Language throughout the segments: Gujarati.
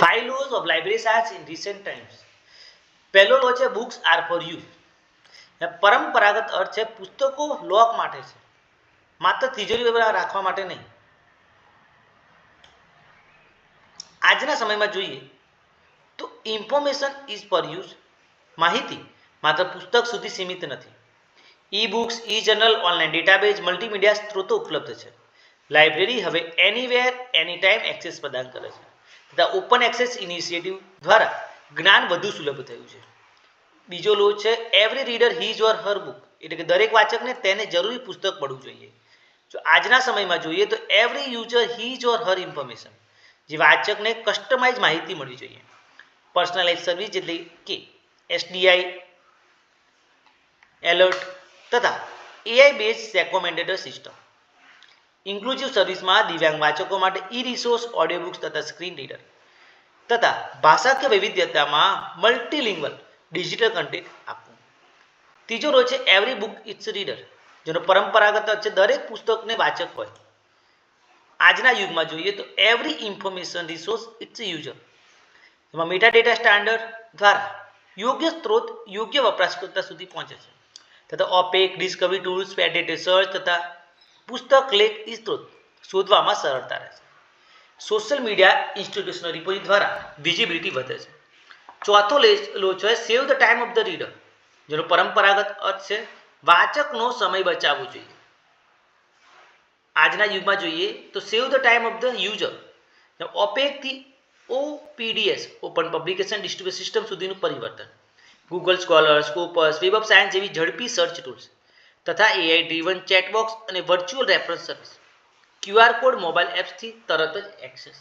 Five laws of library science in recent times પહેલો લો છે બુક્સ આર ફોર યુ પરંપરાગત અર્થ છે, પુસ્તકો લોક માટે છે. માત્ર તિજોરી રાખવા માટે નહીં. આજના સમયમાં જોઈએ તો ઇન્ફોર્મેશન ઇઝ ફોર યુઝ માહિતી માત્ર પુસ્તક સુધી સીમિત નથી. E books E journal online database multimedia સ્ત્રોતો ઉપલબ્ધ છે. લાઇબ્રેરી હવે એનીવેર એની ટાઈમ એક્સેસ પ્રદાન કરે છે. તથા ઓપન એક્સેસ ઇનિશિયેટિવ દ્વારા જ્ઞાન વધુ સુલભ થયું છે. બીજો લો છે every reader his or her book એટલે કે દરેક વાચકને તેને જરૂરી પુસ્તક પડવું જોઈએ. જો આજના સમયમાં જોઈએ તો every user his or her information જે વાચકને કસ્ટમાઇઝ માહિતી મળવી જોઈએ. પર્સનલાઇઝ સર્વિસ એટલે કે એસડીઆઈ એલર્ટ તથા AI base recommended system inclusive સર્વિસમાં દિવ્યાંગ વાચકો માટે ઈ રિસોર્સ ઓડિયો બુક્સ તથા સ્ક્રીન રીડર તથા ભાષાકીય વૈવિધ્યતામાં મલ્ટીલિંગ્વલ ડિજિટલ કન્ટેન્ટ આપવું. ત્રીજો રોલ છે એવરી બુક ઇટ્સ રીડર જેનો પરંપરાગત છે દરેક પુસ્તકને વાચક હોય. આજના યુગમાં જોઈએ તો every information resource its user એમાં મેટા ડેટા સ્ટાન્ડર્ડ દ્વારા યોગ્ય સ્ત્રોત, યોગ્ય વપરાશકર્તા સુધી પહોંચે છે. તથા OPAC discovery tools faceted search તથા પુસ્તક, લેખ સ્ત્રોત શોધવામાં સરળતા રહે છે. સોશિયલ મીડિયા ઇન્સ્ટિટ્યુશનલ રિપોઝિટ દ્વારા વિઝિબિલિટી વધે છે. ચોથો લો છે save the time of the reader, જેનો પરંપરાગત અર્થ છે વાચકનો સમય બચાવવો જોઈએ. આજના યુગમાં જોઈએ તો save the time of the user ઓપેકથી OPDS, open publication distribution system સુધીનું પરિવર્તન, Google scholar Scopus web of science જેવી ઝડપી સર્ચ ટૂલ્સ તથા એઆઈ ડ્રીવન ચેટબોક્સ અને virtual reference service QR code mobile એપ્સથી તરત જ એક્સેસ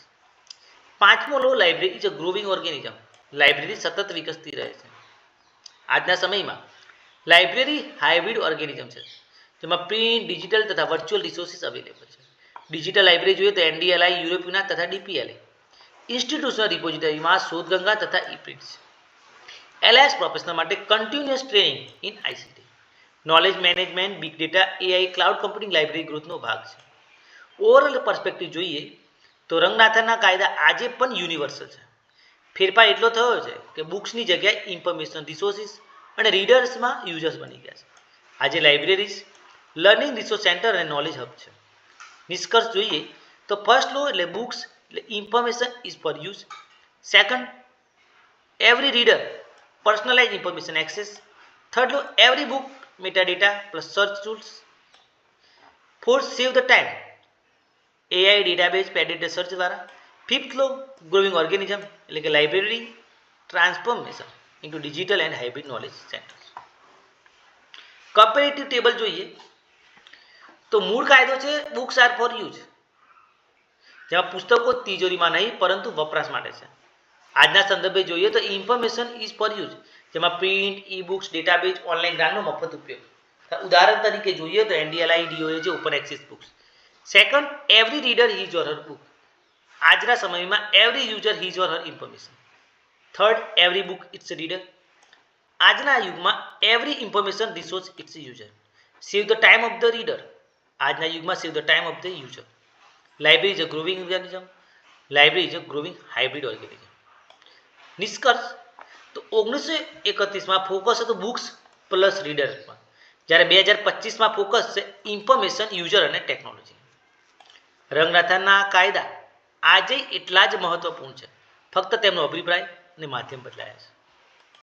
પાંચમો law library is a growing organism library સતત વિકસતી રહે છે. આજના સમયમાં લાઇબ્રેરી હાઇબ્રિડ ઓર્ગેનિઝમ છે, જેમાં પ્રિન્ટ ડિજિટલ તથા વર્ચ્યુઅલ રિસોર્સિસ અવેલેબલ છે. ડિજિટલ લાઇબ્રેરી જોઈએ તો એનડીએલઆઈ યુરોપિયના તથા ડીપીએલઆઈ ઇન્સ્ટિટ્યુશનલ રિપોઝિટરીમાં શોધગંગા તથા ઈ પ્રિન્ટ્સ એલઆઈએસ પ્રોફેશનલ માટે continuous training in ICT knowledge management big data AI cloud computing library ગ્રોથનો ભાગ છે. ઓવરઓલ પર્સપેક્ટિવ જોઈએ તો રંગનાથનના કાયદા આજે પણ યુનિવર્સલ છે. ફેરફાર એટલો થયો છે કે બુક્સની જગ્યાએ ઇન્ફોર્મેશન રિસોર્સિસ અને રીડર્સમાં યુઝર્સ બની ગયા છે. આજે લાઇબ્રેરીઝ લર્નિંગ રિસોર્સ સેન્ટર અને નોલેજ હબ છે. નિષ્કર્ષ જોઈએ તો ફર્સ્ટ લો એટલે બુક્સ એટલે information is for use second every reader personalise information access third law every book data plus search tools fourth save the time AI database padded search દ્વારા ફિફ્થ લો ગ્રોવિંગ ઓર્ગેનિઝમ એટલે કે library transformation into digital and hybrid knowledge centre comparative table જોઈએ. તો મૂળ કાયદો છે બુક્સ આર ફોર યુઝ જેમાં પુસ્તકો તિજોરીમાં નહીં, પરંતુ વપરાશ માટે છે. આજના સંદર્ભે જોઈએ તો ઇન્ફોર્મેશન ઇઝ ફોર યુઝ જેમાં print E books database online જ્ઞાનનો મફત ઉપયોગ. ઉદાહરણ તરીકે જોઈએ તો એનડીએલઆઈ ડીઓએ છે open access books second every reader his or her book આજના સમયમાં every user his or her information third every book its reader આજના યુગમાં every information resource its user save the time of the reader આજના યુગમાં save the time of the user library is a growing organism library is a growing hybrid organism નિષ્કર્ષ ઓગણીસો એકત્રીસમાં ફોકસ હતું બુક્સ પ્લસ રીડર પર. જ્યારે બે હજાર પચીસમાં ફોકસ છે ઇન્ફોર્મેશન યુઝર અને ટેકનોલોજી રંગનાથાના કાયદા આજે એટલા જ મહત્વપૂર્ણ છે. ફક્ત તેમનો અભિપ્રાય અને માધ્યમ બદલાયા છે.